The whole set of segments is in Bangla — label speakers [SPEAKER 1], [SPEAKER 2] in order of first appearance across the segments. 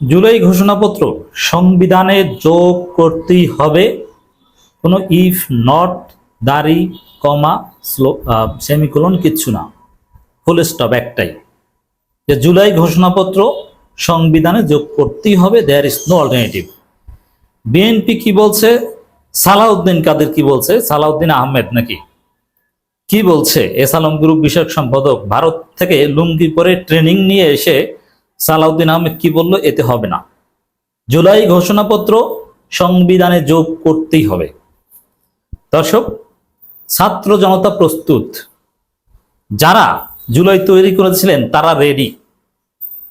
[SPEAKER 1] জুলাই ঘোষণাপত্র, সংবিধানে যোগ করতেই হবে। কোনো ইফ নট দাড়ি, কমা, স্লো সেমিকোলন কিচ্ছু না। ফুল স্টপ একটাই। যে জুলাই ঘোষণাপত্র, সংবিধানে যোগ করতেই হবে there is no alternative BNP কি বলছে? সালাউদ্দিন কাদের কি বলছে? সালাউদ্দিন আহমেদ নাকি? কি বলছে? এস আলম গ্রুপ বিষয়ক সম্পাদক, ভারত থেকে লুঙ্গি পরে ট্রেনিং নিয়ে এসে সালাউদ্দিন আহমেদ কি বলল, এতে হবে না। জুলাই ঘোষণাপত্র সংবিধানে যোগ করতেই হবে। দর্শক, ছাত্র জনতা প্রস্তুত। যারা জুলাই তৈরি করেছিলেন, তারা রেডি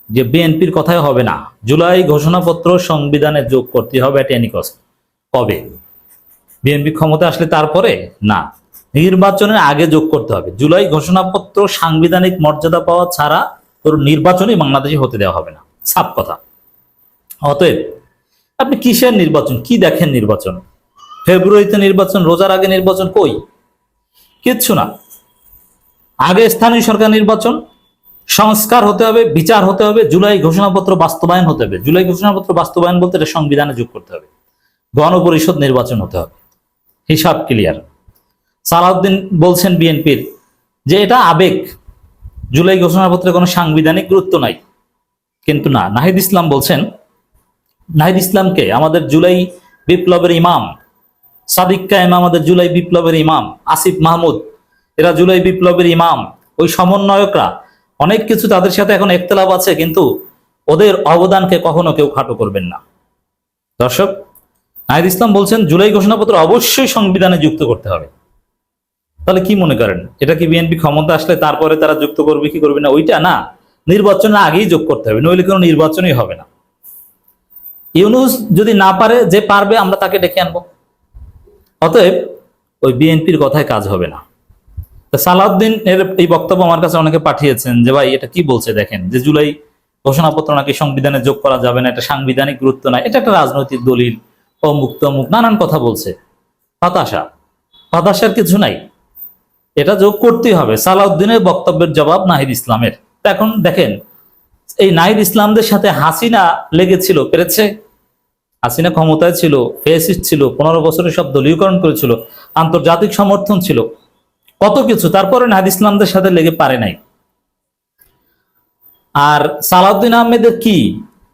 [SPEAKER 1] যে বিএনপির কথাই হবে না। জুলাই ঘোষণাপত্র সংবিধানে যোগ করতে হবে এট এনি কবে? বিএনপি ক্ষমতা আসলে তারপরে? না। নির্বাচনের আগে যোগ করতে হবে। জুলাই ঘোষণাপত্র সাংবিধানিক মর্যাদা পাওয়া ছাড়া তোর নির্বাচনই বাংলাদেশে হতে দেওয়া হবে না। সাপ কথা। অতএব আপনি কিসের নির্বাচন? কি দেখেন নির্বাচন? ফেব্রুয়ারিতে নির্বাচন, রোজার আগে নির্বাচন কই? কিচ্ছু না। আগে স্থানীয় সরকার নির্বাচন, সংস্কার হতে হবে, বিচার হতে হবে, জুলাই ঘোষণাপত্র বাস্তবায়ন হতে হবে। জুলাই ঘোষণাপত্র বাস্তবায়ন বলতে এটা সংবিধানে যোগ করতে হবে। গণপরিষদ নির্বাচন হতে হবে। হিসাব ক্লিয়ার। সালাউদ্দিন বলছেন বিএনপির যে এটা আবেগ। জুলাই ঘোষণাপত্রে কোনো সাংবিধানিক গুরুত্ব নাই। কিন্তু না, নাহিদ ইসলাম বলছেন, নাহিদ ইসলামকে আমাদের জুলাই বিপ্লবের ইমাম, সাদিক কায়েম আমাদের জুলাই বিপ্লবের ইমাম, আসিফ মাহমুদ, এরা জুলাই বিপ্লবের ইমাম, ওই সমন্বয়করা, অনেক কিছু তাদের সাথে এখন একতলাপ আছে, কিন্তু ওদের অবদানকে কখনো কেউ খাটো করবেন না। দর্শক, নাহিদ ইসলাম বলছেন, জুলাই ঘোষণাপত্র অবশ্যই সংবিধানে যুক্ত করতে হবে। তাহলে কি মনে করেন? এটা কি বিএনপি ক্ষমতা আসলে তারপরে তারা যুক্ত করবে, কি করবে না? ওইটা না নির্বাচনের আগেই যোগ করতে হবে, নইলে কোনো নির্বাচনই হবে না। ইউনুস যদি না পারে, যে পারবে, আমরা তাকে ডেকে আনব। অতএব ওই বিএনপির কথায় কাজ হবে না। সালাউদ্দিন এর এই বক্তব্য আমার কাছে অনেকে পাঠিয়েছেন যে, ভাই, এটা কি বলছে দেখেন? যে জুলাই ঘোষণাপত্র নাকি সংবিধানে যোগ করা যাবে না, এটা সাংবিধানিক গুরুত্ব না, এটা একটা রাজনৈতিক দলিল, অমুক তমুক, নানান কথা বলছে। হতাশা। হতাশার কিছু নাই। এটা যোগ করতেই হবে। সালাউদ্দিনের বক্তব্যের জবাব নাহিদ ইসলামের। এখন দেখেন, এই নাহিদ ইসলামদের সাথে হাসিনা লেগেছিল, পেরেছে? হাসিনা ক্ষমতায় ছিল, ফেসিস্ট ছিল, পনেরো বছরের সব দলীয়করণ করেছিল, আন্তর্জাতিক সমর্থন ছিল। কত কিছু, তারপরে নাহিদ ইসলামদের সাথে লেগে পারে নাই। আর সালাউদ্দিন আহমেদের কি?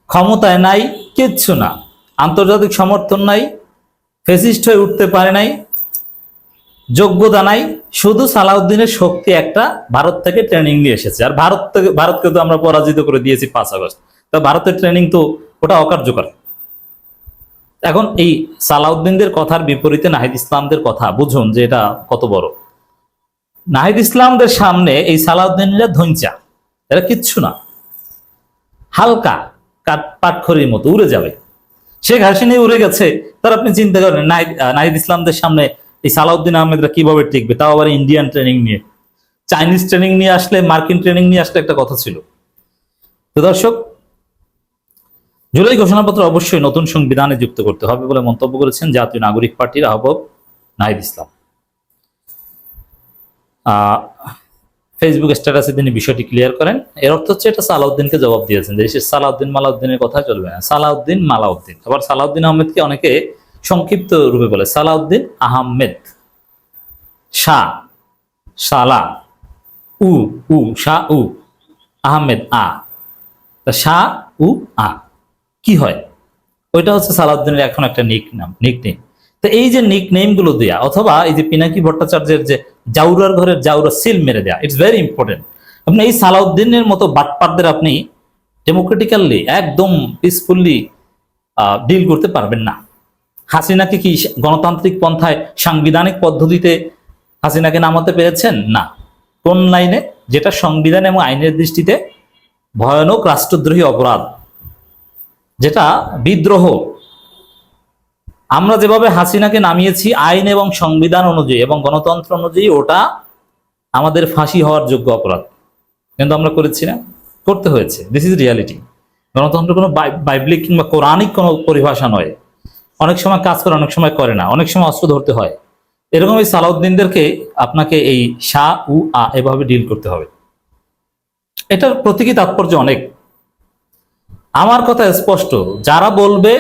[SPEAKER 1] ক্ষমতায় নাই, কিচ্ছু না। আন্তর্জাতিক সমর্থন নাই, ফেসিস্ট হয়ে উঠতে পারে নাই যোগ্যতা নাই, শুধু সালাউদ্দিনের শক্তি একটা ভারত থেকে ট্রেনিং নিয়ে এসেছে। আর ভারত থেকে, ভারতকে তো আমরা পরাজিত করে দিয়েছি পাঁচ আগস্ট। তা ভারতের ট্রেনিং তো ওটা অকার্যকর। এখন এই সালাউদ্দিনদের কথার বিপরীতে নাহিদ ইসলামদের কথা, বুঝুন যে এটা কত বড়। নাহিদ ইসলামদের সামনে এই সালাউদ্দিনরা ধৈঞ্চা এরা কিচ্ছু না। হালকা পাটখড়ির মতো উড়ে যাবে। শেখ হাসিনা উড়ে গেছে, তার আপনি চিন্তা করেন নাহিদ ইসলামদের সামনে এই সালাউদ্দিন আহমেদরা কীভাবে টিকবে? তাও আবার ইন্ডিয়ান ট্রেনিং নিয়ে। চাইনিজ ট্রেনিং নিয়ে আসলে মার্কিন ট্রেনিং নিয়ে আসলে একটা কথা ছিল। তো দর্শক, জুলাই ঘোষণাপত্র অবশ্যই নতুন সংবিধানে যুক্ত করতে হবে বলে মন্তব্য করেছেন জাতীয় নাগরিক পার্টির আহ্বায়ক নাহিদ ইসলাম। ফেসবুক স্ট্যাটাসে তিনি বিষয়টি ক্লিয়ার করেন। এর অর্থ হচ্ছে এটা সালাউদ্দিনকে জবাব দিয়েছেন যে, সে সালাউদ্দিন মালাউদ্দিনের কথা চলবে না। সালাউদ্দিন মালাউদ্দিন। আবার সালাউদ্দিন আহমেদকে অনেকে সংক্ষিপ্ত রূপে বলে, সালাউদ্দিন আহমেদ শাহ সালা উ উ শাহ উ, আহমেদ, আ। তা শাহ উ, আ। কি হয়? ওইটা হচ্ছে সালাউদ্দিনের এখন একটা নিক নাম নিক নেম তো এই যে নিক নেমগুলো দেয়া, অথবা এই যে পিনাকি ভট্টাচার্যের যে জাউরার ঘরের জাউরা সিল মেরে দেয়া ইটস ভেরি ইম্পর্টেন্ট আপনি এই সালাউদ্দিনের মতো বাটপারদের আপনি ডেমোক্রেটিক্যালি একদম পিসফুল্লি ডিল করতে পারবেন না। হাসিনাকে কি গণতান্ত্রিক পন্থায় সাংবিধানিক পদ্ধতিতে হাসিনাকে নামাতে পেরেছেন? না। কোন লাইনে? যেটা সংবিধান এবং আইনের দৃষ্টিতে ভয়ানক রাষ্ট্রদ্রোহী অপরাধ। যেটা বিদ্রোহ। আমরা যেভাবে হাসিনাকে নামিয়েছি, আইন এবং সংবিধান অনুযায়ী এবং গণতন্ত্র অনুযায়ী, ওটা আমাদের ফাঁসি হওয়ার যোগ্য অপরাধ। কিন্তু আমরা করেছি না। করতে হয়েছে। দিস ইজ রিয়ালিটি গণতন্ত্র কোনো বাই- বাইবলিক কিংবা কোরআনিক কোনো পরিভাষা নয়। অনেক সময় কাজ করে, অনেক সময় করে না, অনেক সময় অস্ত্র ধরতে হয়। এরকম এই সালাউদ্দিনদেরকে আপনাকে এই সা, উ, আ এভাবে ডিল করতে হবে। এটার প্রতীকী তাৎপর্য অনেক। আমার কথা স্পষ্ট, যারা বলবে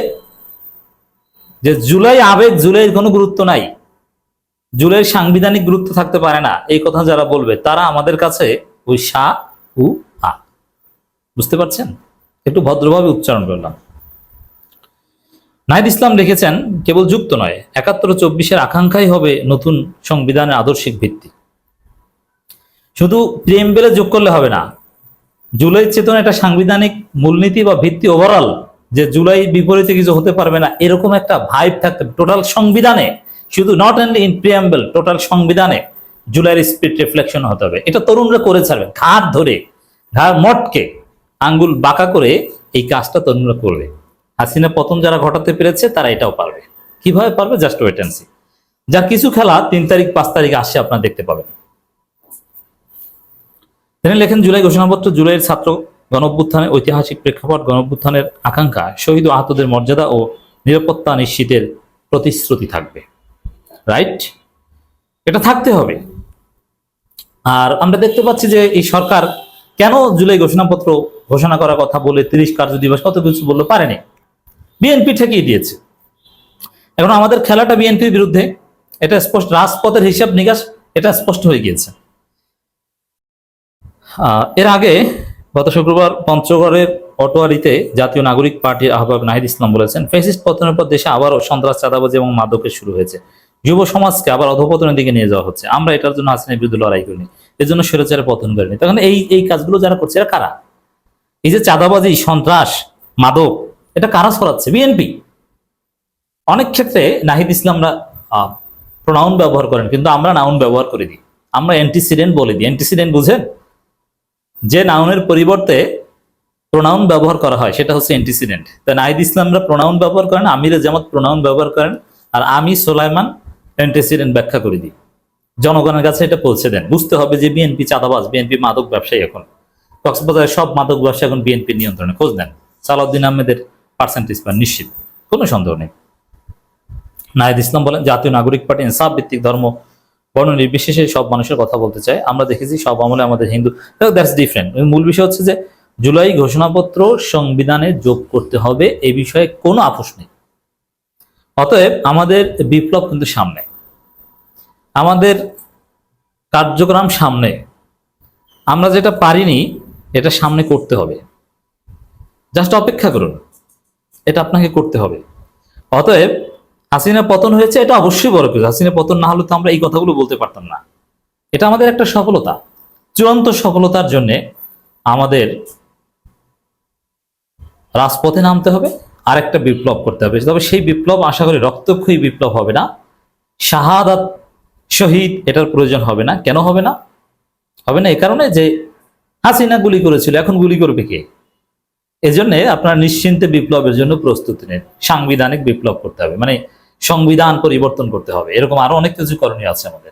[SPEAKER 1] যে জুলাই আবেগ জুলাইয়ের কোনো গুরুত্ব নাই জুলাইয়ের সাংবিধানিক গুরুত্ব থাকতে পারে না, এই কথা যারা বলবে, তারা আমাদের কাছে ওই সা, উ, আ। বুঝতে পারছেন? একটু ভদ্রভাবে উচ্চারণ করলাম। নাহিদ ইসলাম লিখেছেন, কেবল যুক্ত নয়, একাত্তর চব্বিশের আকাঙ্ক্ষাই হবে নতুন সংবিধানের আদর্শিক ভিত্তি। শুধু প্রেমবেলে যোগ করলে হবে না জুলাই চেতনা একটা সাংবিধানিক মূলনীতি বা ভিত্তি ওভারঅল যে জুলাই বিপরীতে কিছু হতে পারবে না, এরকম একটা ভাইব থাকতে টোটাল সংবিধানে, শুধু not only in preamble total সংবিধানে জুলাইয়ের স্পিড রিফ্লেকশন হতে হবে। এটা তরুণরা করে ছাড়বে ঘাট ধরে, ঘাড় মটকে, আঙ্গুল বাঁকা করে এই কাজটা তরুণরা করবে। হাসিনা পতন যারা ঘটাতে পেরেছে, তারা এটাও পারবে। কীভাবে পারবে? জাস্ট ওয়েট অ্যান্ড সি কিছু খেলা, তিন তারিখ, পাঁচ তারিখ আসছে আপনারা দেখতে পাবেন। তিনি লেখেন, জুলাই ঘোষণাপত্র, জুলাইয়ের ছাত্র গণঅভ্যুত্থানের ঐতিহাসিক প্রেক্ষাপট, গণঅভ্যুত্থানের আকাঙ্ক্ষা, শহীদ ও আহতদের মর্যাদা ও নিরাপত্তা নিশ্চিতের প্রতিশ্রুতি থাকবে। রাইট এটা থাকতে হবে। আর আমরা দেখতে পাচ্ছি যে এই সরকার কেন জুলাই ঘোষণাপত্র ঘোষণা করার কথা বলে তিরিশ কার্য দিবস কত কিছু বলল পারেনি। বিএনপি ঠেকিয়ে দিয়েছে। এখন আমাদের খেলাটা বিএনপির বিরুদ্ধে, এটা স্পষ্ট, রাজপথের হিসাব নিকাশ, এটা স্পষ্ট হয়ে গিয়েছে। এর আগে গত শুক্রবার পঞ্চগড়ের অটোয়ারিতে জাতীয় নাগরিক পার্টির আহ্বায়ক নাহিদ ইসলাম বলেছেন, ফেসিস্ট পতনের পর দেশে আবারও সন্ত্রাস, চাঁদাবাজি এবং মাদকের শুরু হয়েছে। যুব সমাজকে আবার অধপতনের দিকে নিয়ে যাওয়া হচ্ছে। আমরা এটার জন্য হাসিনের বিরুদ্ধে লড়াই করিনি। এর জন্য স্বৈরাচারে পতন করিনি। তখন এই এই কাজগুলো যারা করছে, এরা কারা? এই যে চাঁদাবাজি, সন্ত্রাস, মাদক এটা কারা ছড়াচ্ছে? বিএনপি অনেক ক্ষেত্রে নাহিদ ইসলামরা প্রোনাউন ব্যবহার করেন, কিন্তু আমরা নাউন ব্যবহার করে দিই। আমরা অ্যান্টিসিডেন্ট বলে দিই। অ্যান্টিসিডেন্ট বুঝেন? যে নাউনের পরিবর্তে প্রোনাউন ব্যবহার করা হয়, সেটা হচ্ছে অ্যান্টিসিডেন্ট তাই নাহিদ ইসলামরা প্রোনাউন ব্যবহার করেন, আমির জামাত প্রোনাউন ব্যবহার করেন, আর আমি সোলাইমান অ্যান্টিসিডেন্ট ব্যাখ্যা করে দিই। জনগণের কাছে এটা পৌঁছে দেন। বুঝতে হবে যে বিএনপি চাঁদাবাজ বিএনপি মাদক ব্যবসায়ী এখন। কক্সবাজারের সব মাদক ব্যবসা এখন বিএনপির নিয়ন্ত্রণে, খোঁজ নেন। সালাউদ্দিন আহমেদের পার্সেন্টেজ পান নিশ্চিত, কোনো সন্দেহ নেই। নাহিদ ইসলাম বলেন, জাতীয় নাগরিক পার্টি ইনসাফ ভিত্তিক ধর্ম, বর্ণ নির্বিশেষে সব মানুষের কথা বলতে চাই আমরা দেখেছি সব আমলে আমাদের হিন্দু দ্যাটস ডিফারেন্ট মূল বিষয় হচ্ছে যে, জুলাই ঘোষণাপত্র সংবিধানে যোগ করতে হবে এই বিষয়ে কোনো আপোষ নেই। অতএব আমাদের বিপ্লব কিন্তু সামনে। আমাদের কার্যক্রম সামনে। আমরা যেটা পারিনি, এটা সামনে করতে হবে। জাস্ট অপেক্ষা করুন। এটা আপনাকে করতে হবে। অতএব হাসিনা পতন হয়েছে, এটা অবশ্যই বড় কিছু। হাসিনা পতন না হলে তো আমরা এই কথাগুলো বলতে পারতাম না। এটা আমাদের একটা সফলতা। চূড়ান্ত সফলতার জন্য আমাদের রাজপথে নামতে হবে আর একটা বিপ্লব করতে হবে। তবে সেই বিপ্লব, আশা করি রক্তক্ষয়ী বিপ্লব হবে না। শাহাদাত শহীদ, এটার প্রয়োজন হবে না। কেন হবে না? হবে না এ কারণে যে হাসিনা গুলি করেছিল, এখন গুলি করবে কে? এজন্য আপনার নিশ্চিন্তে বিপ্লবের জন্য প্রস্তুতি নেন। সাংবিধানিক বিপ্লব করতে হবে। মানে সংবিধান পরিবর্তন করতে হবে। এরকম আরও অনেক কিছু করণীয় আছে আমাদের।